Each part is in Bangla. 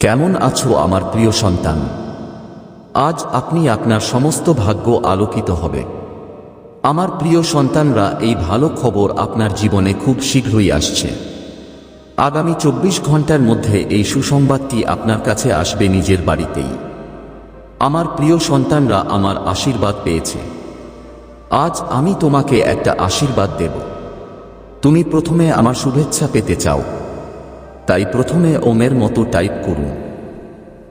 কেমন আছো আমার প্রিয় সন্তান? আজ আপনি আপনার সমস্ত ভাগ্য আলোকিত হবে। আমার প্রিয় সন্তানরা, এই ভালো খবর আপনার জীবনে খুব শীঘ্রই আসছে। আগামী চব্বিশ ঘণ্টার মধ্যে এই সুসংবাদটি আপনার কাছে আসবে নিজের বাড়িতেই। আমার প্রিয় সন্তানরা আমার আশীর্বাদ পেয়েছে। আজ আমি তোমাকে একটা আশীর্বাদ দেব। তুমি প্রথমে আমার শুভেচ্ছা পেতে চাও। তাই প্রথমে ওমের মতো টাইপ করুন।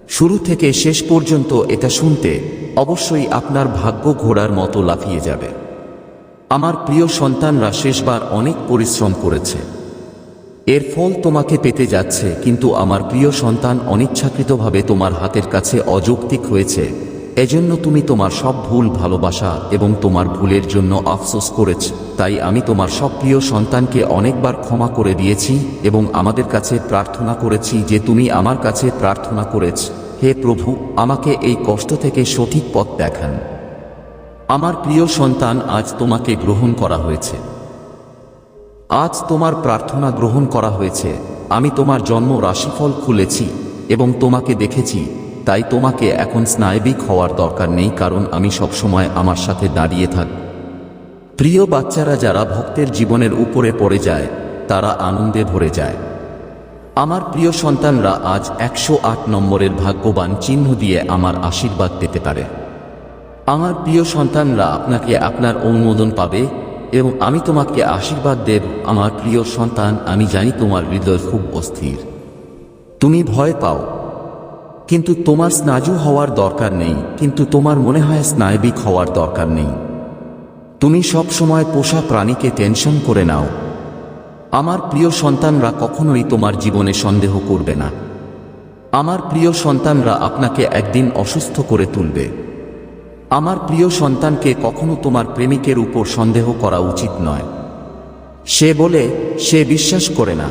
শুরু থেকে শেষ পর্যন্ত এটা শুনতে অবশ্যই আপনার ভাগ্য ঘোড়ার মতো লাফিয়ে যাবে। আমার প্রিয় সন্তানরা শেষবার অনেক পরিশ্রম করেছে। এর ফল তোমাকে পেতে যাচ্ছে, কিন্তু আমার প্রিয় সন্তান অনিচ্ছাকৃতভাবে তোমার হাতের কাছে অযৌক্তিক হয়েছে। এজন্য তুমি তোমার সব ভুল ভালোবাসা এবং তোমার ভুলের জন্য আফসোস করেছ। তাই আমি তোমার সব প্রিয় সন্তানকে অনেকবার ক্ষমা করে দিয়েছি এবং আমাদের কাছে প্রার্থনা করেছি যে তুমি আমার কাছে প্রার্থনা করেছ। হে প্রভু, আমাকে এই কষ্ট থেকে সঠিক পথ দেখান। আমার প্রিয় সন্তান, আজ তোমাকে গ্রহণ করা হয়েছে। আজ তোমার প্রার্থনা গ্রহণ করা হয়েছে। আমি তোমার জন্ম রাশিফল খুলেছি এবং তোমাকে দেখেছি। তাই তোমাকে এখন স্নায়বিক হওয়ার দরকার নেই, কারণ আমি সবসময় আমার সাথে দাঁড়িয়ে থাক। প্রিয় বাচ্চারা, যারা ভক্তের জীবনের উপরে পড়ে যায়, তারা আনন্দে ভরে যায়। আমার প্রিয় সন্তানরা, আজ একশো আট নম্বরের ভাগ্যবান চিহ্ন দিয়ে আমার আশীর্বাদ পেতে পারে। আমার প্রিয় সন্তানরা, আপনাকে আপনার অনুমোদন পাবে এবং আমি তোমাকে আশীর্বাদ দেব। আমার প্রিয় সন্তান, আমি জানি তোমার হৃদয় খুব অস্থির। তুমি ভয় পাও কিন্তু তোমার স্নায়ু হওয়ার দরকার নেই, কিন্তু তোমার মনে হয় স্নায়বিক হওয়ার দরকার নেই। তুমি সব সময় পোষা প্রাণীকে টেনশন করে নাও। আমার প্রিয় সন্তানরা কখনোই তোমার জীবনে সন্দেহ করবে না। আমার প্রিয় সন্তানরা আপনাকে একদিন অসুস্থ করে তুলবে। আমার প্রিয় সন্তানকে কখনো তোমার প্রেমিকের উপর সন্দেহ করা উচিত নয়। সে বলে, সে বিশ্বাস করে না।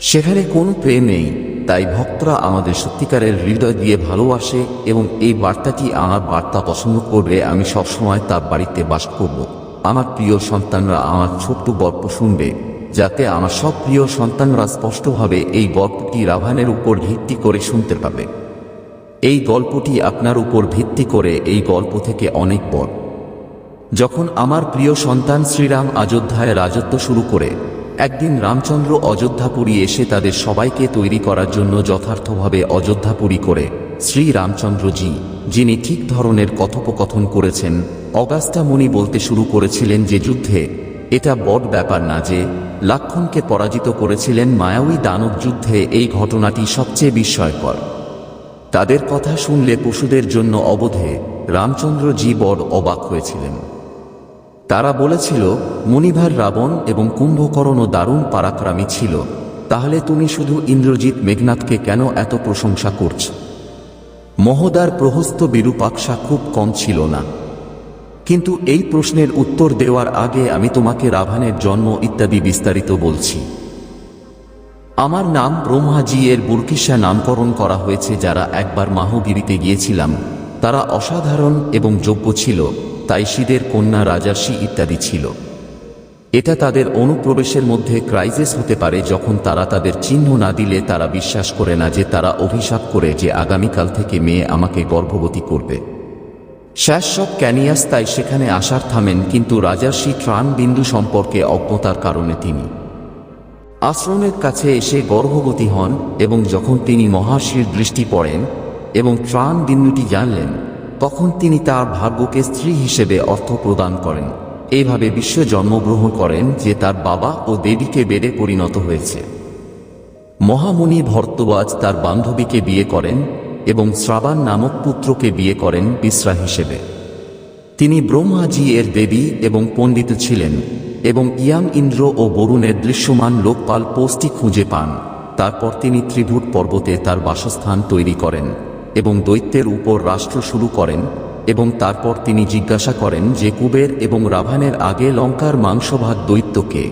সেখানে কোনো প্রেম নেই। তাই ভক্তরা আমাদের সত্যিকারের হৃদয় দিয়ে ভালোবাসে এবং এই বার্তাটি আমার বার্তা পছন্দ করবে, আমি সবসময় তার বাড়িতে বাস করব। আমার প্রিয় সন্তানরা আমার ছোট্ট গল্প শুনবে, যাতে আমার সব প্রিয় সন্তানরা স্পষ্টভাবে এই গল্পটি রাভানের উপর ভিত্তি করে শুনতে পাবে। এই গল্পটি আপনার উপর ভিত্তি করে এই গল্প থেকে অনেক বড়। যখন আমার প্রিয় সন্তান শ্রীরাম অযোধ্যায় রাজত্ব শুরু করে একদিন রামচন্দ্র অযোধ্যাপুরী এসে তাদের সবাইকে তৈরি করার জন্য যথার্থভাবে অযোধ্যাপুরী করে শ্রী রামচন্দ্রজি, যিনি ঠিক ধরনের কথোপকথন করেছেন অগাস্টা মুনি বলতে শুরু করেছিলেন যে যুদ্ধে, এটা বড় ব্যাপার না যে, লাক্ষণকে পরাজিত করেছিলেন মায়াবী দানব যুদ্ধে এই ঘটনাটি সবচেয়ে বিস্ময়কর। তাদের কথা শুনলে পশুদের জন্য অবধে রামচন্দ্রজি বড় অবাক হয়েছিলেন। তারা বলেছিল মণিভার রাবণ এবং কুম্ভকর্ণ দারুণ পারাক্রামী ছিল। তাহলে তুমি শুধু ইন্দ্রজিৎ মেঘনাথকে কেন এত প্রশংসা করছ? মহদার প্রহস্ত বিরূপাক্ষা খুব কম ছিল না। কিন্তু এই প্রশ্নের উত্তর দেওয়ার আগে আমি তোমাকে রাভানের জন্ম ইত্যাদি বিস্তারিত বলছি। আমার নাম ব্রহ্মাজি এর বুরকিসা নামকরণ করা হয়েছে যারা একবার মাহগিরিতে গিয়েছিলাম। তারা অসাধারণ এবং যোগ্য ছিল। তাই শিদের কন্যা রাজার্ষি ইত্যাদি ছিল। এটা তাদের অনুপ্রবেশের মধ্যে ক্রাইসিস হতে পারে যখন তারা তাদের চিহ্ন না দিলে তারা বিশ্বাস করে না যে তারা অভিশাপ করে যে আগামীকাল থেকে মেয়ে আমাকে গর্ভবতী করবে। শাশ্বক ক্যানিয়াস তাই সেখানে আসার থামেন, কিন্তু রাজার্ষি ত্রাণ বিন্দু সম্পর্কে অজ্ঞতার কারণে তিনি আশ্রমের কাছে এসে গর্ভবতী হন এবং যখন তিনি মহাশির দৃষ্টি পড়েন এবং ত্রাণ বিন্দুটি জানলেন তখন তিনি তার ভাগ্যকে স্ত্রী হিসেবে অর্থ প্রদান করেন। এইভাবে বিশ্ব জন্মগ্রহণ করেন যে তার বাবা ও দেবীকে বেড়ে পরিণত হয়েছে। মহামুনি ভর্তবাজ তার বান্ধবীকে বিয়ে করেন এবং শ্রাবান নামক পুত্রকে বিয়ে করেন বিশ্রা হিসেবে। তিনি ব্রহ্মাজি এর দেবী এবং পণ্ডিত ছিলেন এবং ইয়াম ইন্দ্র ও বরুণের দৃশ্যমান লোকপাল পোস্টটি খুঁজে পান। তারপর তিনি ত্রিভুট পর্বতে তার বাসস্থান তৈরি করেন। এবং দৈত্যের উপর রাষ্ট্র শুরু করেন এবং তারপর তিনি জিজ্ঞাসা করেন যে কুবের এবং রাভানের আগে লঙ্কার মাংসভাগ দৈত্যকে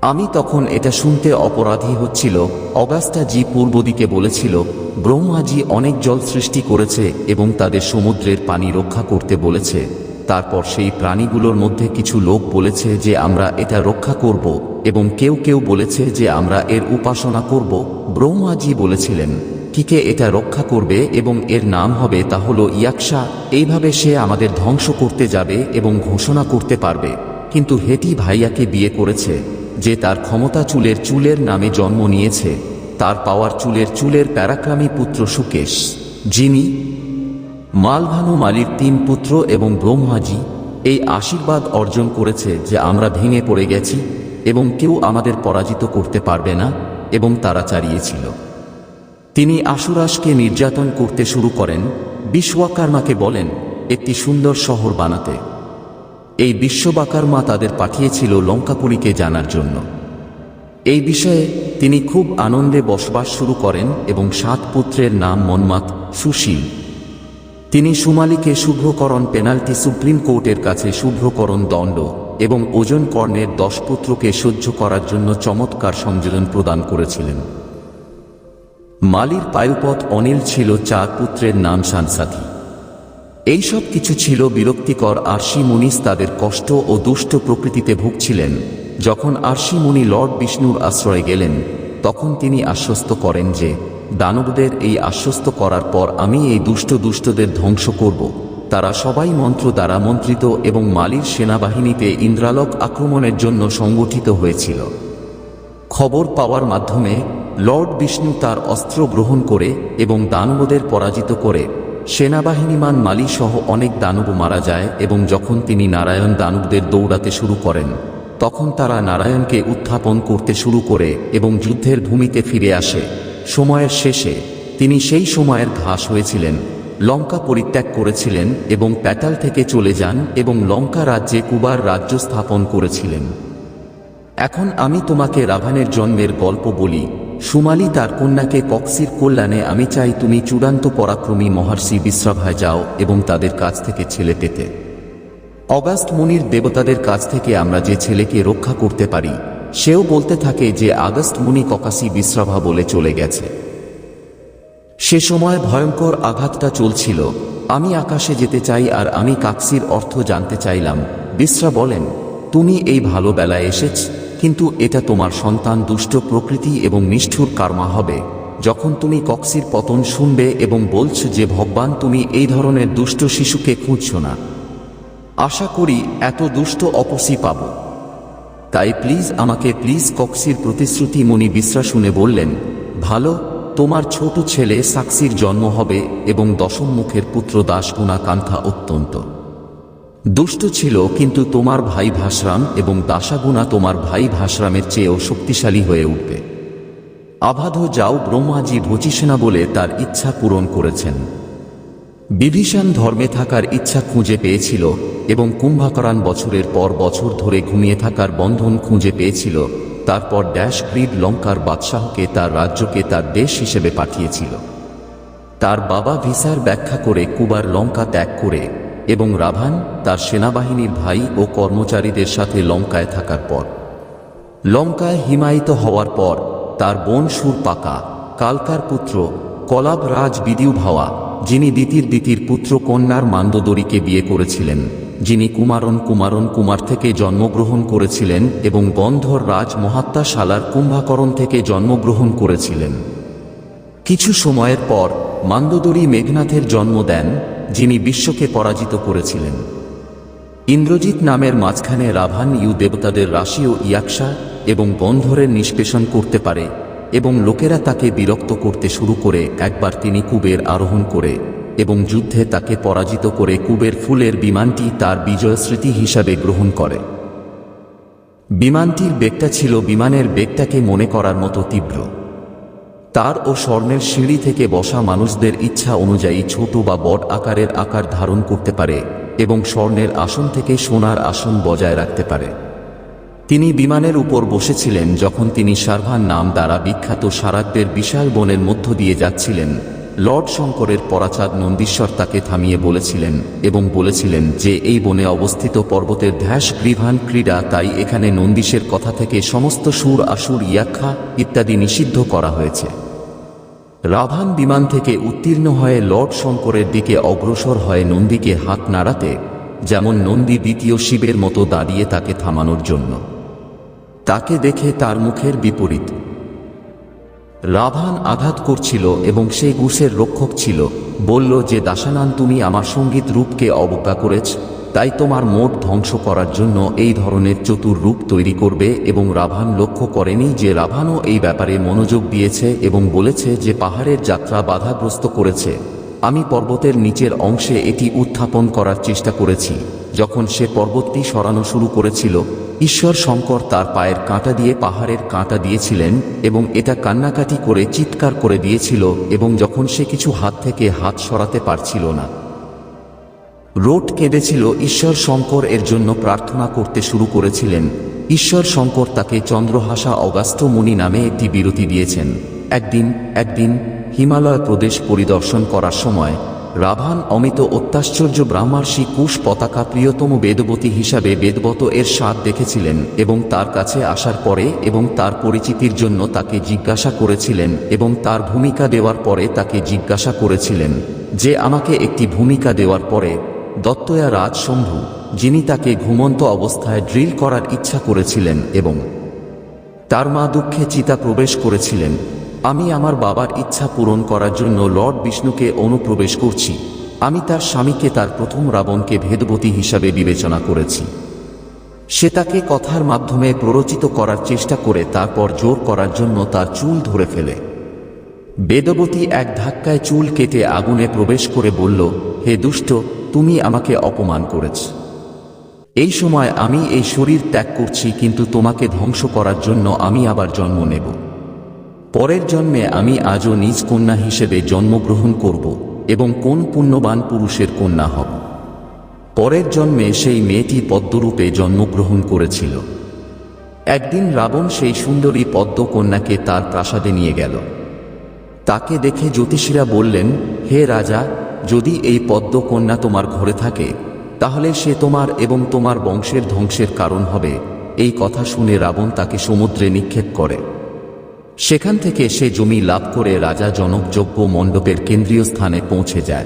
আমি তখন এটা শুনতে অপরাধী হচ্ছিল। অগাস্টা জি পূর্ব দিকে বলেছিল, ব্রহ্মাজি অনেক জল সৃষ্টি করেছে এবং তাদের সমুদ্রের পানি রক্ষা করতে বলেছে। তারপর সেই প্রাণীগুলোর মধ্যে কিছু লোক বলেছে যে আমরা এটা রক্ষা করব এবং কেউ কেউ বলেছে যে আমরা এর উপাসনা করব। ব্রহ্মাজি বলেছিলেন কিকে এটা রক্ষা করবে এবং এর নাম হবে তা হলো ইয়াকশা। এইভাবে সে আমাদের ধ্বংস করতে যাবে এবং ঘোষণা করতে পারবে। কিন্তু হেটি ভাইয়াকে বিয়ে করেছে, যে তার ক্ষমতা চুলের চুলের নামে জন্ম নিয়েছে। তার পাওয়ার চুলের চুলের প্যারাক্রামী পুত্র সুকেশ, যিনি মালভানু মালির তিন পুত্র এবং ব্রহ্মাজি, এই আশীর্বাদ অর্জন করেছে যে আমরা ভেঙে পড়ে গেছি এবং কেউ আমাদের পরাজিত করতে পারবে না এবং তারা চারিয়েছিল তিনি আশুরাসকে নির্যাতন করতে শুরু করেন বিশ্বকর্মাকে বলেন, একটি সুন্দর শহর বানাতে। এই বিশ্ববাকারমা তাদের পাঠিয়েছিল লঙ্কাপুরীকে জানার জন্য। এই বিষয়ে তিনি খুব আনন্দে বসবাস শুরু করেন এবং সাত পুত্রের নাম মন্মাত সুশীল। তিনি সুমালিকে শুভ্রকরণ পেনাল্টি সুপ্রিম কোর্টের কাছে শুভ্রকরণ দণ্ড এবং ওজন কর্ণের দশ পুত্রকে সহ্য করার জন্য চমৎকার সংযোজন প্রদান করেছিলেন। মালির পায়ুপথ অনিল ছিল চার পুত্রের নাম সানসাথী এইসব কিছু ছিল বিরক্তিকর আরশি মুনিস তাদের কষ্ট ও দুষ্ট প্রকৃতিতে ভুগছিলেন। যখন আরশি মুনি লর্ড বিষ্ণুর আশ্রয়ে গেলেন, তখন তিনি আশ্বস্ত করেন যে, দানবদের এই আশ্বস্ত করার পর আমি এই দুষ্ট দুষ্টদের ধ্বংস করব। তারা সবাই মন্ত্র দ্বারা মন্ত্রিত এবং মালির সেনাবাহিনীতে ইন্দ্রালক আক্রমণের জন্য সংগঠিত হয়েছিল। খবর পাওয়ার মাধ্যমে লর্ড বিষ্ণু তার অস্ত্র গ্রহণ করে এবং দানবদের পরাজিত করে, সেনাবাহিনীমান মালি সহ অনেক দানব মারা যায় এবং যখন তিনি নারায়ণ দানবদের দৌড়াতে শুরু করেন, তখন তারা নারায়ণকে উত্থাপন করতে শুরু করে এবং যুদ্ধের ভূমিতে ফিরে আসে। সময়ের শেষে তিনি সেই সময়ের ঘাস হয়েছিলেন, লঙ্কা পরিত্যাগ করেছিলেন এবং প্যাটাল থেকে চলে যান এবং লঙ্কা রাজ্যে কুবার রাজ্য স্থাপন করেছিলেন। এখন আমি তোমাকে রাভানের জন্মের গল্প বলি। সুমালি তার কন্যাকে কক্সির কল্যাণে, আমি চাই তুমি চূড়ান্ত পরাক্রমী মহর্ষি বিশ্রাভায় যাও এবং তাদের কাছ থেকে ছেলে পেতে। অগাস্ট মুনির দেবতাদের কাছ থেকে আমরা যে ছেলেকে রক্ষা করতে পারি, সেও বলতে থাকে যে আগস্ট মুনি ককাসি বিশ্রাভা বলে চলে গেছে। সে সময় ভয়ঙ্কর আঘাতটা চলছিল। আমি আকাশে যেতে চাই আর আমি কাকসির অর্থ জানতে চাইলাম। বিশ্রা বলেন, তুমি এই ভালো বেলায় এসেছ। কিন্তু এটা তোমার সন্তান দুষ্ট প্রকৃতি এবং নিষ্ঠুর কার্মা হবে। যখন তুমি কক্সির পতন শুনবে এবং বলছ যে, ভগবান, তুমি এই ধরনের দুষ্ট শিশুকে খুঁজছ না। আশা করি এত দুষ্ট অপসি পাব। তাই প্লিজ আমাকে প্লিজ কক্সির প্রতিশ্রুতি মণি বিশ্রা শুনে বললেন, ভালো, তোমার ছোট ছেলে সাক্ষীর জন্ম হবে এবং দশম মুখের পুত্র দাসগুণা কান্থা অত্যন্ত। দুষ্ট ছিল, কিন্তু তোমার ভাই ভাসরাম এবং দাসাগুণা তোমার ভাই ভাসরামের চেয়েও শক্তিশালী হয়ে উঠবে। আবাধ যাও ব্রহ্মাজি ভচিসেনা বলে তার ইচ্ছা পূরণ করেছেন। বিভীষণ ধর্মে থাকার ইচ্ছা খুঁজে পেয়েছিল এবং কুম্ভাকরান বছরের পর বছর ধরে ঘুমিয়ে থাকার বন্ধন খুঁজে পেয়েছিল, তারপর ড্যাশ গ্রিড লঙ্কার বাদশাহকে তার রাজ্যকে তার দেশ হিসেবে পাঠিয়েছিল। তার বাবা ভিসার ব্যাখ্যা করে কুবার লঙ্কা ত্যাগ করে এবং রাভান তার সেনাবাহিনীর ভাই ও কর্মচারীদের সাথে লঙ্কায় থাকার পর। লঙ্কায় হিমায়িত হওয়ার পর তার বোন সুর পাকা কালকার পুত্র কলাব রাজ বিদিউ ভাওয়া যিনি দিতির দিতির পুত্র কন্যার মান্দোদরীকে বিয়ে করেছিলেন, যিনি কুমারন কুমারন কুমার থেকে জন্মগ্রহণ করেছিলেন এবং গন্ধর রাজ মহাত্মা শালার কুম্ভাকরণ থেকে জন্মগ্রহণ করেছিলেন। কিছু সময়ের পর মান্দোদরী মেঘনাথের জন্ম দেন যিনি বিশ্বকে পরাজিত করেছিলেন। ইন্দ্রজিৎ নামের মাঝখানে রাভান ইউ দেবতাদের রাশি ও ইয়াকশা এবং বন্ধরের নিষ্পেষণ করতে পারে এবং লোকেরা তাকে বিরক্ত করতে শুরু করে একবার তিনি কুবের আরোহণ করে এবং যুদ্ধে তাকে পরাজিত করে কুবের ফুলের বিমানটি তার বিজয় স্মৃতি হিসাবে গ্রহণ করে। বিমানটির বেগটা ছিল বিমানের বেগটাকে মনে করার মতো তীব্র। তার ও স্বর্ণের সিঁড়ি থেকে বসা মানুষদের ইচ্ছা অনুযায়ী ছোট বা বড় আকারের আকার ধারণ করতে পারে এবং স্বর্ণের আসন থেকে সোনার আসন বজায় রাখতে পারে। তিনি বিমানের উপর বসেছিলেন যখন তিনি সার্ভান নাম দ্বারা বিখ্যাত সারাকদের বিশাল বনের মধ্য দিয়ে যাচ্ছিলেন। লর্ড শঙ্করের পরাচাঁদ নন্দীশ্বর তাকে থামিয়ে বলেছিলেন এবং বলেছিলেন যে, এই বনে অবস্থিত পর্বতের ধ্যাস গ্রীভান ক্রীড়া তাই এখানে নন্দীশের কথা থেকে সমস্ত সুর, আসুর, ইয়াক্ষা ইত্যাদি নিষিদ্ধ করা হয়েছে। রাভান বিমান থেকে উত্তীর্ণ হয়ে লর্ড শঙ্করের দিকে অগ্রসর হয় নন্দীকে হাত নাড়াতে, যেমন নন্দী দ্বিতীয় শিবের মতো দাঁড়িয়ে তাকে থামানোর জন্য। তাকে দেখে তার মুখের বিপরীত। রাভান আঘাত করছিল এবং সেই গুসের রক্ষক ছিল, বলল যে দাসানান তুমি আমার সংগীত রূপকে অবজ্ঞা করেছ তাই তোমার মোট ধ্বংস করার জন্য এই ধরনের চতুর রূপ তৈরি করবে এবং রাভান লক্ষ্য করেনি যে রাভানও এই ব্যাপারে মনোযোগ দিয়েছে এবং বলেছে যে পাহাড়ের যাত্রা বাধাগ্রস্ত করেছে। আমি পর্বতের নিচের অংশে এটি উত্থাপন করার চেষ্টা করেছি। যখন সে পর্বতটি সরানো শুরু করেছিল, ঈশ্বর শঙ্কর তার পায়ের কাঁটা দিয়ে পাহাড়ের কাঁটা দিয়েছিলেন এবং এটা কান্নাকাটি করে চিৎকার করে দিয়েছিল এবং যখন সে কিছু হাত থেকে হাত সরাতে পারছিল না রোড কেঁদেছিল ঈশ্বর শঙ্কর এর জন্য প্রার্থনা করতে শুরু করেছিলেন। ঈশ্বর শঙ্কর তাকে চন্দ্রহাসা অগাস্ত মুনি নামে একটি বিরতি দিয়েছেন। একদিন একদিন হিমালয় প্রদেশ পরিদর্শন করার সময় রাভান অমিত অত্যাশ্চর্য ব্রাহ্মার্ষি কুশ পতাকা প্রিয়তম বেদবতী হিসাবে বেদবত এর স্বাদ দেখেছিলেন এবং তার কাছে আসার পরে এবং তার পরিচিতির জন্য তাকে জিজ্ঞাসা করেছিলেন এবং তার ভূমিকা দেওয়ার পরে তাকে জিজ্ঞাসা করেছিলেন যে, আমাকে একটি ভূমিকা দেওয়ার পরে দত্তয়া রাজ শম্ভু যিনি তাকে ঘুমন্ত অবস্থায় ড্রিল করার ইচ্ছা করেছিলেন এবং তার মা দুঃখে চিতা প্রবেশ করেছিলেন, আমি আমার বাবার ইচ্ছা পূরণ করার জন্য লর্ড বিষ্ণুকে অনুপ্রবেশ করছি। আমি তার স্বামীকে তার প্রথম রাবণকে ভেদবতী হিসাবে বিবেচনা করেছি। সে তাকে কথার মাধ্যমে প্ররোচিত করার চেষ্টা করে তারপর জোর করার জন্য তার চুল ধরে ফেলে। বেদবতী এক ধাক্কায় চুল কেটে আগুনে প্রবেশ করে বলল, হে দুষ্ট তুমি আমাকে অপমান করেছ। এই সময় আমি এই শরীর ত্যাগ করছি, কিন্তু তোমাকে ধ্বংস করার জন্য আমি আবার জন্ম নেব। পরের জন্মে আমি আজও নিজ কন্যা হিসেবে জন্মগ্রহণ করব এবং কোন পুণ্যবান পুরুষের কন্যা হব। পরের জন্মে সেই মেয়েটি পদ্মরূপে জন্মগ্রহণ করেছিল। একদিন রাবণ সেই সুন্দরী পদ্মকন্যাকে তার প্রাসাদে নিয়ে গেল। তাকে দেখে জ্যোতিষীরা বললেন, হে রাজা যদি এই পদ্মকন্যা তোমার ঘরে থাকে, তাহলে সে তোমার এবং তোমার বংশের ধ্বংসের কারণ হবে। এই কথা শুনে রাবণ তাকে সমুদ্রে নিক্ষেপ করে। সেখান থেকে সে জমি লাভ করে রাজা জনকযজ্ঞ মণ্ডপের কেন্দ্রীয় স্থানে পৌঁছে যায়।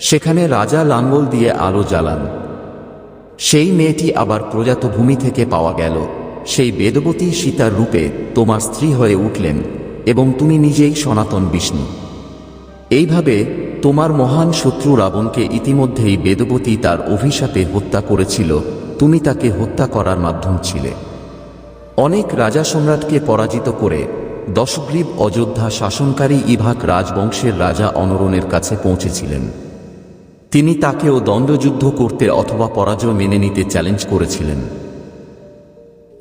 সেখানে রাজা লাঙ্গল দিয়ে আলো জ্বালান। সেই মেয়েটি আবার প্রজাত ভূমি থেকে পাওয়া গেল। সেই বেদবতী সীতার রূপে তোমার স্ত্রী হয়ে উঠলেন এবং তুমি নিজেই সনাতন বিষ্ণু। এইভাবে তোমার মহান শত্রু রাবণকে ইতিমধ্যেই বেদবতী তার অভিশাপে হত্যা করেছিল, তুমি তাকে হত্যা করার মাধ্যম ছিলে। অনেক রাজা সম্রাটকে পরাজিত করে দশগ্রীব অযোধ্যা শাসনকারী ইভাক রাজবংশের রাজা অনরণের কাছে পৌঁছেছিলেন। তিনি তাকেও দ্বন্দ্বযুদ্ধ করতে অথবা পরাজয় মেনে নিতে চ্যালেঞ্জ করেছিলেন।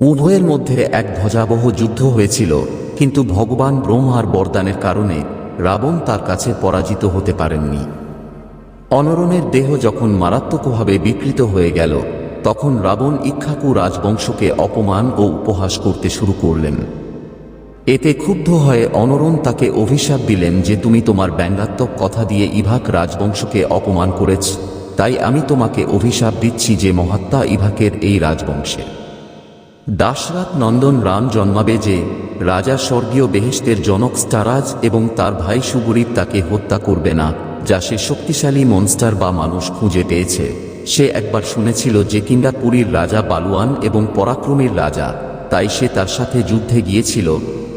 উভয়ের মধ্যে এক ভজাবহ যুদ্ধ হয়েছিল, কিন্তু ভগবান ব্রহ্মার বরদানের কারণে রাবণ তার কাছে পরাজিত হতে পারেননি। অনরণের দেহ যখন মারাত্মকভাবে বিকৃত হয়ে গেল, তখন রাবণ ইক্ষাকু রাজবংশকে অপমান ও উপহাস করতে শুরু করলেন। এতে ক্ষুব্ধ হয়ে অনরণ তাকে অভিশাপ দিলেন যে, তুমি তোমার ব্যঙ্গাত্মক কথা দিয়ে ইভাক রাজবংশকে অপমান করেছ, তাই আমি তোমাকে অভিশাপ দিচ্ছি যে মহাত্মা ইভাকের এই রাজবংশে। দাসরাত নন্দন রাম জন্মাবে যে রাজা স্বর্গীয় বেহেস্তের জনক স্টারাজ এবং তার ভাই সুগরীব তাকে হত্যা করবে না, যা সে শক্তিশালী মনস্টার বা মানুষ খুঁজে পেয়েছে। সে একবার শুনেছিল যে কিংবা পুরীর রাজা বালুয়ান এবং পরাক্রমের রাজা, তাই সে তার সাথে যুদ্ধে গিয়েছিল,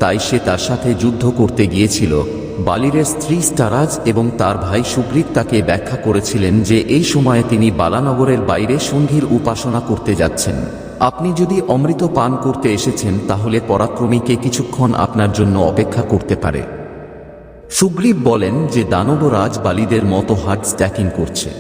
তাই সে তার সাথে যুদ্ধ করতে গিয়েছিল। বালিরের স্ত্রী স্টারাজ এবং তার ভাই সুগ্রীব তাকে ব্যাখ্যা করেছিলেন যে এই সময়ে তিনি বালানগরের বাইরে সঙ্গীর উপাসনা করতে যাচ্ছেন। আপনি যদি অমৃত পান করতে এসেছেন, তাহলে পরাক্রমীকে কিছুক্ষণ আপনার জন্য অপেক্ষা করতে পারে। সুগ্রীব বলেন যে দানবরাজ বালিদের মতো হার্ট স্ট্যাকিং করছে।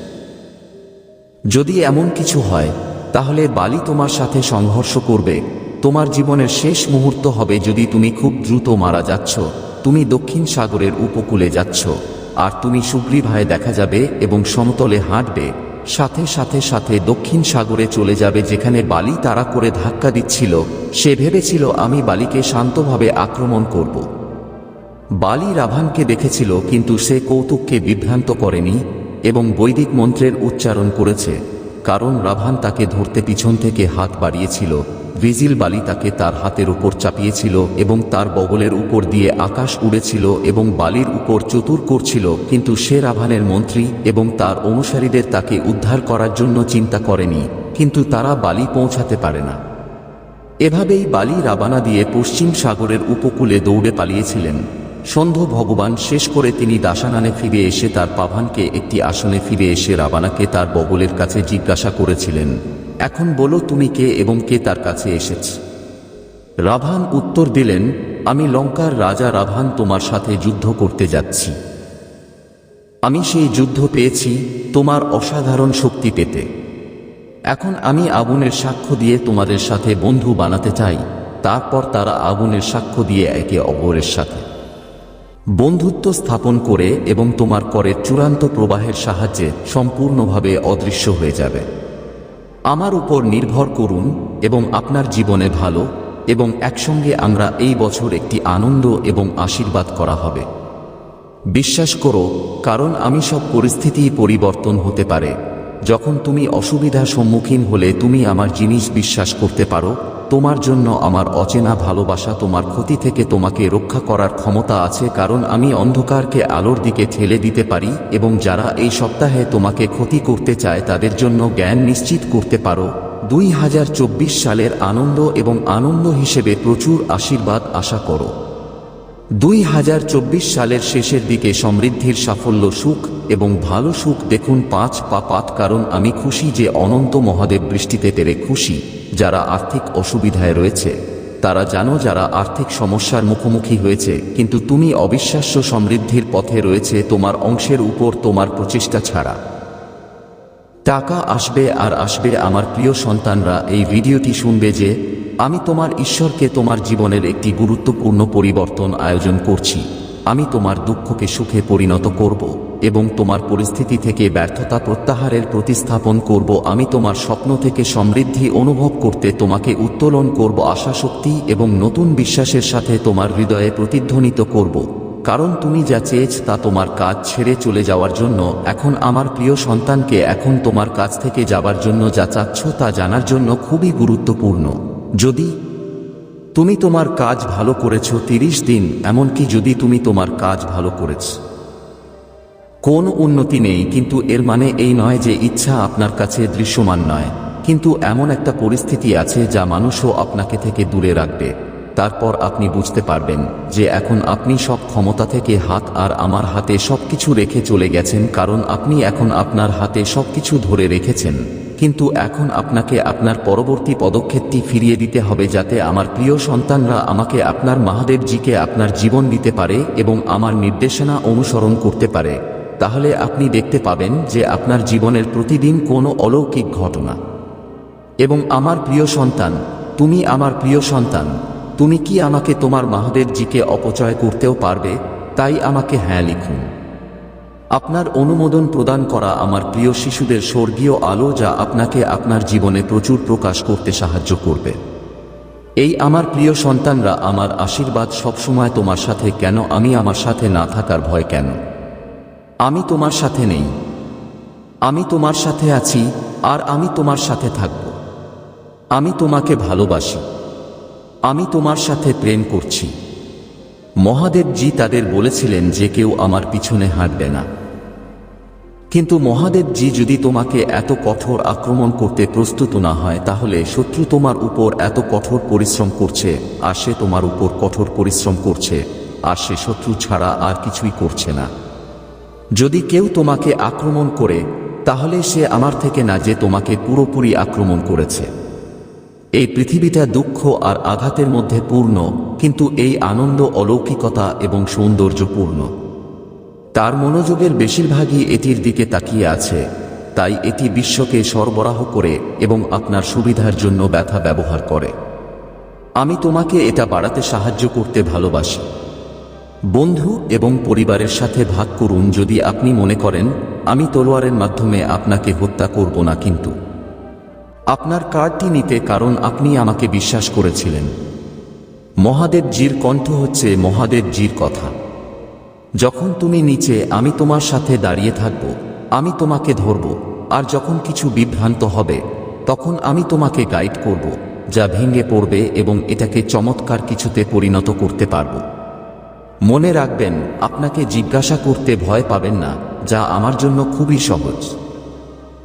যদি এমন কিছু হয়, তাহলে বালি তোমার সাথে সংঘর্ষ করবে। তোমার জীবনের শেষ মুহূর্ত হবে যদি তুমি খুব দ্রুত মারা যাচ্ছ। তুমি দক্ষিণ সাগরের উপকূলে যাচ্ছ, আর তুমি সুগ্রীভায় দেখা যাবে এবং সমতলে হাঁটবে। সাথে সাথে সাথে দক্ষিণ সাগরে চলে যাবে যেখানে বালি তারা করে ধাক্কা দিচ্ছিল। সে ভেবেছিল, আমি বালিকে শান্তভাবে আক্রমণ করব। বালি রাভানকে দেখেছিল, কিন্তু সে কৌতুককে বিভ্রান্ত করেনি এবং বৈদিক মন্ত্রের উচ্চারণ করেছে, কারণ রাভান তাকে ধরতে পিছন থেকে হাত বাড়িয়েছিল। ভিজিল বালি তাকে তার হাতের উপর চাপিয়েছিল এবং তার বগলের উপর দিয়ে আকাশ উড়েছিল এবং বালির উপর চতুর করছিল। কিন্তু সে রাভানের মন্ত্রী এবং তার অনুসারীদের তাকে উদ্ধার করার জন্য চিন্তা করেনি, কিন্তু তারা বালি পৌঁছাতে পারে না। এভাবেই বালি রাবানা দিয়ে পশ্চিম সাগরের উপকূলে দৌড়ে পালিয়েছিলেন। সন্ধ ভগবান শেষ করে তিনি দাসানানে ফিরে এসে তার পাভানকে একটি আসনে ফিরে এসে রাবানাকে তার বগলের কাছে জিজ্ঞাসা করেছিলেন। এখন বলো তুমি কে এবং কে তার কাছে এসেছ। রাভান উত্তর দিলেন, আমি লঙ্কার রাজা রাভান তোমার সাথে যুদ্ধ করতে যাচ্ছি। আমি সেই যুদ্ধ পেয়েছি তোমার অসাধারণ শক্তি পেতে। এখন আমি আগুনের সাক্ষ্য দিয়ে তোমাদের সাথে বন্ধু বানাতে চাই, তারপর তারা আগুনের সাক্ষ্য দিয়ে একে অপরের সাথে। বন্ধুত্ব স্থাপন করে এবং তোমার করের চূড়ান্ত প্রবাহের সাহায্যে সম্পূর্ণভাবে অদৃশ্য হয়ে যাবে। আমার উপর নির্ভর করুন এবং আপনার জীবনে ভালো এবং একসঙ্গে আমরা এই বছর একটি আনন্দ এবং আশীর্বাদ করা হবে। বিশ্বাস করো, কারণ আমি সব পরিস্থিতি পরিবর্তন হতে পারে। যখন তুমি অসুবিধার সম্মুখীন হলে তুমি আমার জিনিস বিশ্বাস করতে পারো তোমার জন্য আমার অচেনা ভালোবাসা তোমার ক্ষতি থেকে তোমাকে রক্ষা করার ক্ষমতা আছে, কারণ আমি অন্ধকারকে আলোর দিকে ঠেলে দিতে পারি এবং যারা এই সপ্তাহে তোমাকে ক্ষতি করতে চায় তাদের জন্য জ্ঞান নিশ্চিত করতে পারো। দুই হাজার চব্বিশ সালের আনন্দ এবং আনন্দ হিসেবে প্রচুর আশীর্বাদ আশা করো। দুই হাজার চব্বিশ সালের শেষের দিকে সমৃদ্ধির সাফল্য সুখ এবং ভালো সুখ দেখুন পাঁচ পা পাত কারণ আমি খুশি যে অনন্ত মহাদেব বৃষ্টিতে পেরে খুশি, যারা আর্থিক অসুবিধায় রয়েছে। তারা জানো যারা আর্থিক সমস্যার মুখোমুখি হয়েছে, কিন্তু তুমি অবিশ্বাস্য সমৃদ্ধির পথে রয়েছে তোমার অংশের উপর তোমার প্রচেষ্টা ছাড়া। টাকা আসবে আর আসবে আমার প্রিয় সন্তানরা, এই ভিডিওটি শুনবে যে আমি তোমার ঈশ্বরকে তোমার জীবনের একটি গুরুত্বপূর্ণ পরিবর্তন আয়োজন করছি। আমি তোমার দুঃখকে সুখে পরিণত করব এবং তোমার পরিস্থিতি থেকে ব্যর্থতা প্রত্যাহারের প্রতিস্থাপন করব। আমি তোমার স্বপ্ন থেকে সমৃদ্ধি অনুভব করতে তোমাকে উত্তোলন করব আশাশক্তি এবং নতুন বিশ্বাসের সাথে তোমার হৃদয়ে প্রতিধ্বনিত করব। কারণ তুমি যা চেয়েছ তা তোমার কাজ ছেড়ে চলে যাওয়ার জন্য, এখন আমার প্রিয় সন্তানকে এখন তোমার কাছ থেকে যাবার জন্য যা চাচ্ছ তা জানার জন্য খুবই গুরুত্বপূর্ণ। যদি তুমি তোমার কাজ ভালো করেছ তিরিশ দিন, এমনকি যদি তুমি তোমার কাজ ভালো করেছ। কোন উন্নতি নেই, কিন্তু এর মানে এই নয় যে ইচ্ছা আপনার কাছে দৃশ্যমান নয়। কিন্তু এমন একটা পরিস্থিতি আছে যা মানুষও আপনাকে থেকে দূরে রাখবে। তারপর আপনি বুঝতে পারবেন যে এখন আপনি সব ক্ষমতা থেকে হাত আর আমার হাতে সবকিছু রেখে চলে গেছেন, কারণ আপনি এখন আপনার হাতে সবকিছু ধরে রেখেছেন। কিন্তু এখন আপনাকে আপনার পরবর্তী পদক্ষেপটি ফিরিয়ে দিতে হবে যাতে আমার প্রিয় সন্তানরা আমাকে আপনার মহাদেবজিকে আপনার জীবন দিতে পারে এবং আমার নির্দেশনা অনুসরণ করতে পারে। তাহলে আপনি দেখতে পাবেন যে আপনার জীবনের প্রতিদিন কোনো অলৌকিক ঘটনা। এবং আমার প্রিয় সন্তান, তুমি আমার প্রিয় সন্তান, তুমি কি আমাকে তোমার মহাদেবজিকে অপচয় করতেও পারবে? তাই আমাকে হ্যাঁ লিখুন। আপনার অনুমোদন প্রদান করা আমার প্রিয় শিশুদের স্বর্গীয় আলো যা আপনাকে আপনার জীবনে প্রচুর প্রকাশ করতে সাহায্য করবে। এই আমার প্রিয় সন্তানরা আমার আশীর্বাদ সবসময় তোমার সাথে কেন আমি আমার সাথে না থাকার ভয় কেন? আমি তোমার সাথে নেই। আমি তোমার সাথে আছি আর আমি তোমার সাথে থাকব। আমি তোমাকে ভালোবাসি। আমি তোমার সাথে প্রেম করছি। মহাদেবজি তাদের বলেছিলেন যে কেউ আমার পিছনে হাঁটবে না। কিন্তু মহাদেবজি যদি তোমাকে এত কঠোর আক্রমণ করতে প্রস্তুত না হয়, তাহলে শত্রু তোমার উপর এত কঠোর পরিশ্রম করছে, আর সে তোমার উপর কঠোর পরিশ্রম করছে, আর সে শত্রু ছাড়া আর কিছুই করছে না। যদি কেউ তোমাকে আক্রমণ করে, তাহলে সে আমার থেকে না যে তোমাকে পুরোপুরি আক্রমণ করেছে। এই পৃথিবীটা দুঃখ আর আঘাতের মধ্যে পূর্ণ, কিন্তু এই আনন্দ অলৌকিকতা এবং সৌন্দর্যপূর্ণ। তার মনোযোগের বেশিরভাগই এটির দিকে তাকিয়ে আছে, তাই এটি বিশ্বকে সরবরাহ করে এবং আপনার সুবিধার জন্য ব্যথা ব্যবহার করে। আমি তোমাকে এটা বাড়াতে সাহায্য করতে ভালোবাসি। বন্ধু এবং পরিবারের সাথে ভাগ করুন যদি আপনি মনে করেন, আমি তলোয়ারের মাধ্যমে আপনাকে হত্যা করব না কিন্তু। আপনার কার্ডটি নিতে কারণ আপনি আমাকে বিশ্বাস করেছিলেন। মহাদেবজির কণ্ঠ হচ্ছে মহাদেবজির কথা। যখন তুমি নিচে, আমি তোমার সাথে দাঁড়িয়ে থাকব, আমি তোমাকে ধরব, আর যখন কিছু বিভ্রান্ত হবে, তখন আমি তোমাকে গাইড করব, যা ভেঙে পড়বে এবং এটাকে চমৎকার কিছুতে পরিণত করতে পারব। মনে রাখবেন, আপনাকে জিজ্ঞাসা করতে ভয় পাবেন না, যা আমার জন্য খুবই সহজ।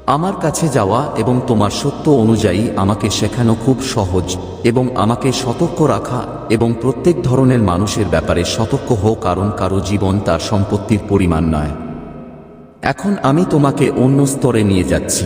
আমার কাছে যাওয়া এবং তোমার সত্য অনুযায়ী আমাকে শেখানো খুব সহজ এবং আমাকে সতর্ক রাখা এবং প্রত্যেক ধরনের মানুষের ব্যাপারে সতর্ক হোক কারণ কারও জীবন তার সম্পত্তির পরিমাণ নয়। এখন আমি তোমাকে অন্য স্তরে নিয়ে যাচ্ছি।